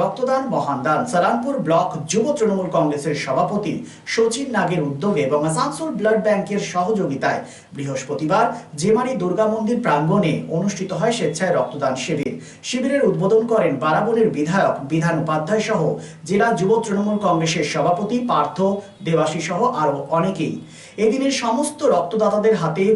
রক্তদান মহান দান। সালানপুর ব্লক যুব তৃণমূল কংগ্রেসের সভাপতি সচিন নাগের উদ্যোগে এবং আসানসোল ব্লাড ব্যাংকের সহযোগিতায় বৃহস্পতিবার জেমারি দুর্গা মন্দির প্রাঙ্গণে অনুষ্ঠিত হয় স্বেচ্ছায় রক্তদান শিবির। শিবিরের উদ্বোধন করেন বারাবনের বিধায়ক, বিধান উপাধ্যায় সহ জেলা যুব তৃণমূল কংগ্রেসের সভাপতি পার্থ দেবাশী সহ আরও অনেকেই। এদিনের সমস্ত রক্তদাতাদের হাতে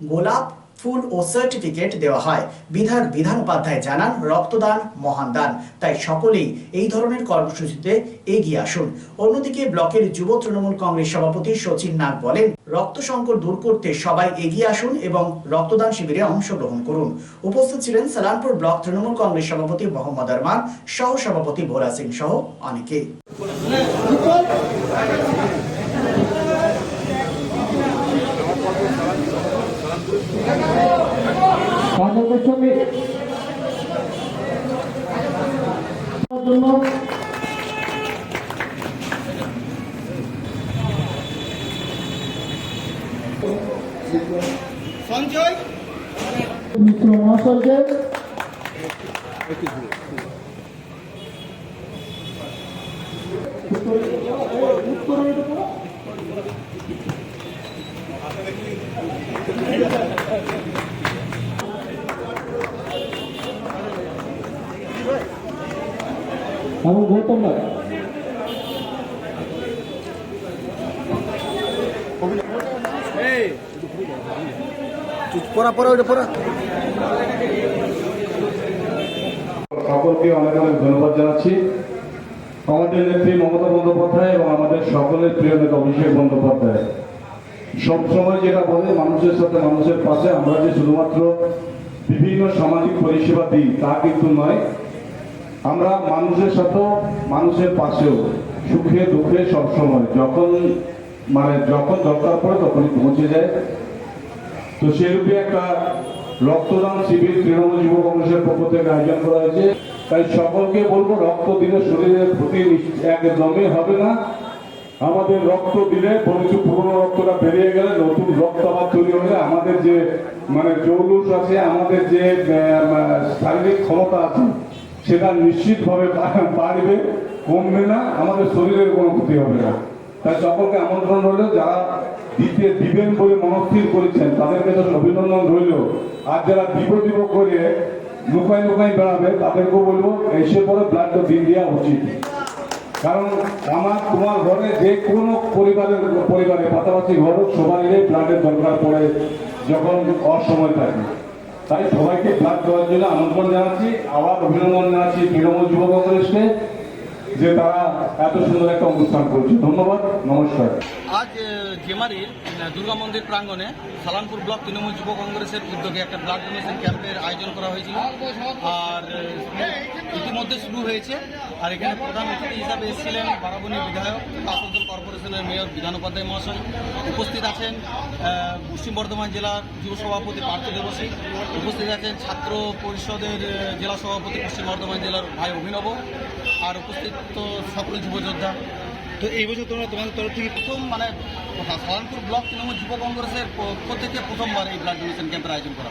গোলাপ ফুল ও সার্টিফিকেট দেওয়া হয়। বিধায়ক বিধান উপাধ্যায় জানান রক্তদান মহান দান। তাই সকলেই এই ধরনের কর্মসূচিতে এগিয়ে আসুন। অন্যদিকে ব্লকের যুব তৃণমূল কংগ্রেস সভাপতি সচিন নাগ বলেন, রক্ত সংকট দূর করতে সবাই এগিয়ে আসুন এবং রক্তদান শিবিরে অংশগ্রহণ করুন। উপস্থিত ছিলেন সালানপুর ব্লক তৃণমূল কংগ্রেস সভাপতি মোহাম্মদ আরমান সহ সভাপতি ভোলা সিং সহ অনেকে সঙ্গে। সঙ্গে জন্য সঞ্জয়? মিত্র মহাশয়কে এবং গৌতম রায় পড়া পড়া ওইটা পড়া সকলকে অনেক অনেক ধন্যবাদ জানাচ্ছি। আমাদের নেত্রী মমতা বন্দ্যোপাধ্যায় এবং আমাদের সকলের প্রিয় নেতা অভিষেক বন্দ্যোপাধ্যায়। সবসময় যেটা বলে মানুষের সাথে মানুষের পাশে আমরা যে শুধুমাত্র বিভিন্ন সামাজিক পরিষেবা দিই তা কিন্তু নয়। আমরা মানুষের সাথেও, মানুষের পাশেও, সুখে দুঃখে সবসময়, যখন মানে যখন দরকার পড়ে তখনই পৌঁছে যায় তো সেরূপে একটা রক্তদান শিবির তৃণমূল যুব কংগ্রেসের পক্ষ থেকে আয়োজন করা হয়েছে। তাই সকলকে বলব, রক্ত দিলে শরীরের ক্ষতি একদমই হবে না। আমাদের রক্ত দিলে বরঞ্চ পুরনো রক্তটা বেরিয়ে গেলে নতুন রক্ত আবার তৈরি হলে আমাদের যে মানে জৌলুস আছে, আমাদের যে শারীরিক ক্ষমতা আছে সেটা নিশ্চিতভাবে বাড়বে কমবে না আমাদের শরীরের কোনো ক্ষতি হবে না। তাই সকলকে আমন্ত্রণ রইল যারা দিতে দিবেন বলে মনস্থির করেছেন তাদেরকে তো অভিনন্দন রইল। আর যারা দিব দিব করে লুকাই লুকাই বেড়াবে তাদেরকেও বলব এসে পরে ব্লাডটা দিন দেওয়া উচিত। কারণ আমার তোমার ঘরে যে কোনো পরিবারের পরিবারে পাশাপাশি ঘর হোক, সবারই ব্লাডের দরকার পড়ে যখন অসময় থাকে। তাই সবাইকে ব্লাড দেওয়ার জন্য আমন্ত্রণ জানাচ্ছি। আবার অভিনন্দন জানাচ্ছি তৃণমূল যুব কংগ্রেসকে, যে তারা এত সুন্দর একটা অনুষ্ঠান করছে। ধন্যবাদ, নমস্কার। আজ জেমারির দুর্গা মন্দির প্রাঙ্গনে সালামপুর ব্লক তৃণমূল যুব কংগ্রেসের উদ্যোগে একটা ব্লাড ডোনেশন ক্যাম্পের আয়োজন করা হয়েছিল। আর ইতিমধ্যে শুরু হয়েছে। আর এখানে প্রধান অতিথি হিসাবে এসেছিলেন বারাবনী বিধায়ক আসানসোল কর্পোরেশনের মেয়র বিধান উপাধ্যায় মহাশয়। উপস্থিত আছেন পশ্চিম বর্ধমান জেলার যুব সভাপতি পার্থ দেবসী উপস্থিত আছেন ছাত্র পরিষদের জেলা সভাপতি পশ্চিম বর্ধমান জেলার ভাই অভিনব। আর উপস্থিত তো সকল যুবযোদ্ধা। তো এই বছর তোমরা তোমাদের তরফ থেকে প্রথম মানে সালানপুর ব্লক তৃণমূল যুব কংগ্রেসের পক্ষ থেকে প্রথমবার এই ব্লাড ডোনেশন ক্যাম্পের আয়োজন করা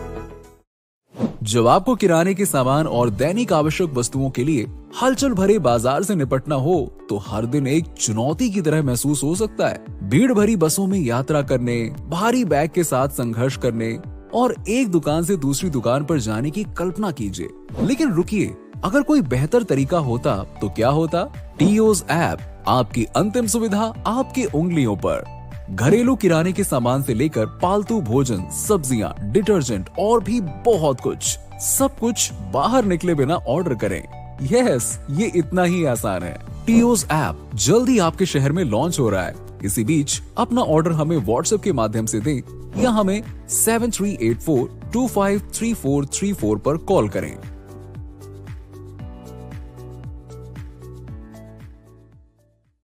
जब आपको किराने के सामान और दैनिक आवश्यक वस्तुओं के लिए हलचल भरे बाज़ार से निपटना हो तो हर दिन एक चुनौती की तरह महसूस हो सकता है। भीड़ भरी बसों में यात्रा करने, भारी बैग के साथ संघर्ष करने और एक दुकान से दूसरी दुकान पर जाने की कल्पना कीजिए। लेकिन रुकिए, अगर कोई बेहतर तरीका होता तो क्या होता? टीओज ऐप, आपकी अंतिम सुविधा आपकी उंगलियों पर। घरेलू किराने के सामान से लेकर पालतू भोजन, सब्ज़ियाँ, डिटर्जेंट और भी बहुत कुछ। सब कुछ बाहर निकले बिना ऑर्डर करें। यस ये इतना ही आसान है। टीओस ऐप जल्दी आपके शहर में लॉन्च हो रहा है। इसी बीच अपना ऑर्डर हमें व्हाट्सएप के माध्यम से दें या हमें seven three eight four two five three four three four पर कॉल करें।